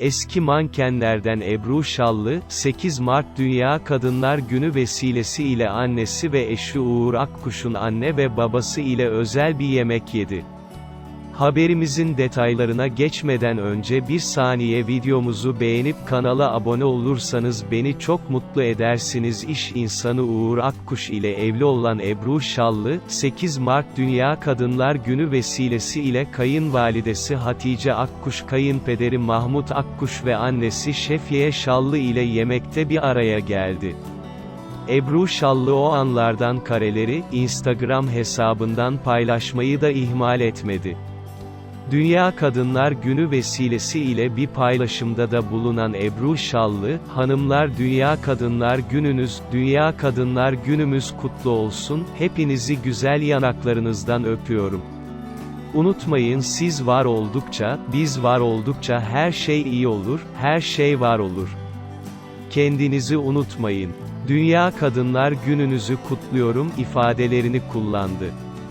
Eski mankenlerden Ebru Şallı, 8 Mart Dünya Kadınlar Günü vesilesiyle annesi ve eşi Uğur Akkuş'un anne ve babası ile özel bir yemek yedi. Haberimizin detaylarına geçmeden önce bir saniye videomuzu beğenip kanala abone olursanız beni çok mutlu edersiniz. İş insanı Uğur Akkuş ile evli olan Ebru Şallı, 8 Mart Dünya Kadınlar Günü vesilesi ile kayınvalidesi Hatice Akkuş kayınpederi Mahmut Akkuş ve annesi Şefiye Şallı ile yemekte bir araya geldi. Ebru Şallı o anlardan kareleri, Instagram hesabından paylaşmayı da ihmal etmedi. Dünya Kadınlar Günü vesilesiyle bir paylaşımda da bulunan Ebru Şallı, Hanımlar Dünya Kadınlar Gününüz, Dünya Kadınlar Günümüz kutlu olsun, hepinizi güzel yanaklarınızdan öpüyorum. Unutmayın siz var oldukça, biz var oldukça her şey iyi olur, her şey var olur. Kendinizi unutmayın. Dünya Kadınlar Gününüzü kutluyorum ifadelerini kullandı.